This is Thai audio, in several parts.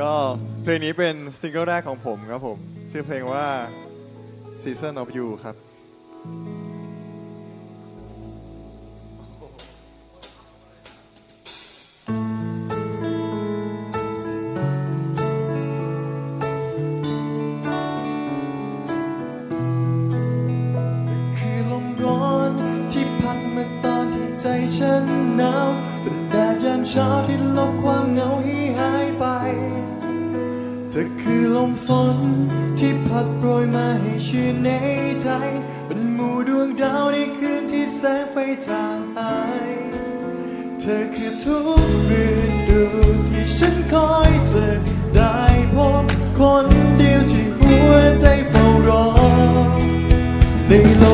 ก็เพลงนี้เป็นซิงเกิลแรกของผมครับผม ชื่อเพลงว่า Season of You ครับ คือลมร้อนที่พัดมาตอนที่ใจฉันหนาว คือลมฝนที่พัดโปรยมาให้ชื่นในใจ เป็นหมู่ดวงดาวในคืนที่แสงไฟจางหาย เธอคือทุกคืนดูที่ฉันคอยเจอได้พบคนเดียวที่หัวใจเฝ้ารอในโลก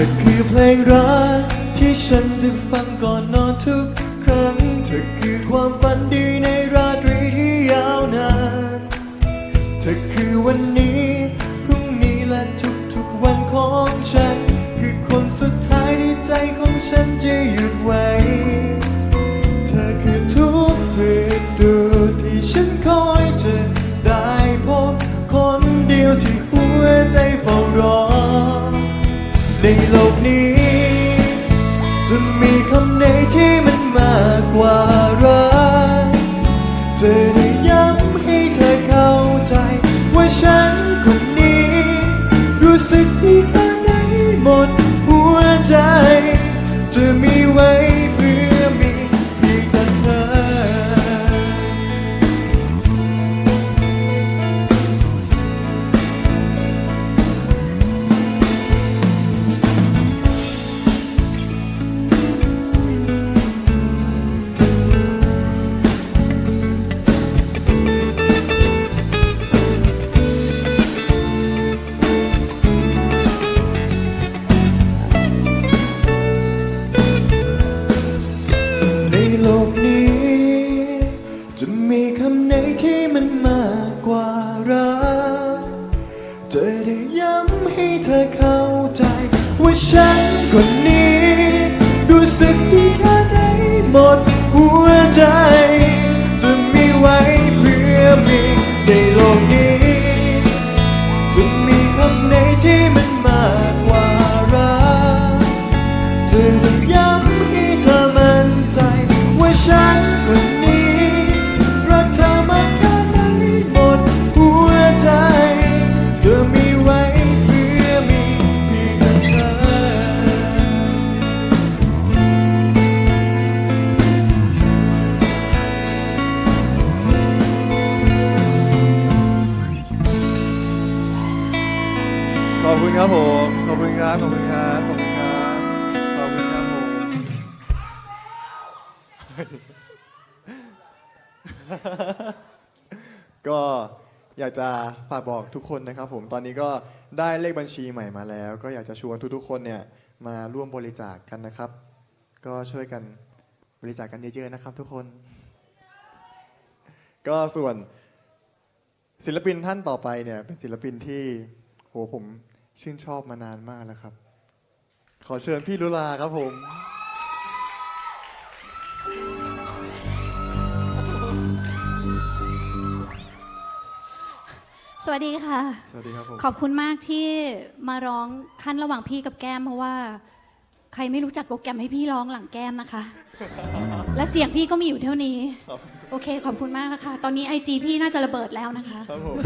ธอคือเพลงรักที่ฉันจะฟังก่อนนอนทุกครั้ง เธอคือความฝันดีในราตรีที่ยาวนาน เธอคือวันนี้ พรุ่งนี้และทุกๆวันของฉัน คือคนสุดท้ายที่ใจของฉันจะหยุดไว้ โลกนี้ ธอเข้าใจ ว่าฉันคนนี้ อบคุณครับผมขอบคุณครับขอบคุณครับขอบคุณครับขอบคุณครับผมก็อยากจะฝากบอกทุกคนนะครับ ผมตอนนี้ก็ได้เลขบัญชีใหม่มาแล้ว ก็อยากจะชวนทุกๆคนเนี่ยมาร่วมบริจาคกันนะครับ ก็ช่วยกันบริจาคกันเยอะๆนะครับ ทุกคน ก็ส่วนศิลปินท่านต่อไปเนี่ยเป็นศิลปินที่โหผม ชื่นชอบมานานมากแล้วครับ ขอเชิญพี่ลุลาครับผม สวัสดีค่ะ สวัสดีครับผม ขอบคุณมากที่มาร้องขั้นระหว่างพี่กับแก้มเพราะว่า ใครไม่รู้จักโปรแกรมให้พี่ร้องหลังแก้มนะคะ และเสียงพี่ก็มีอยู่เท่านี้ โอเค ขอบคุณมากนะคะ ตอนนี้ไอจีพี่น่าจะระเบิดแล้วนะคะ ครับผม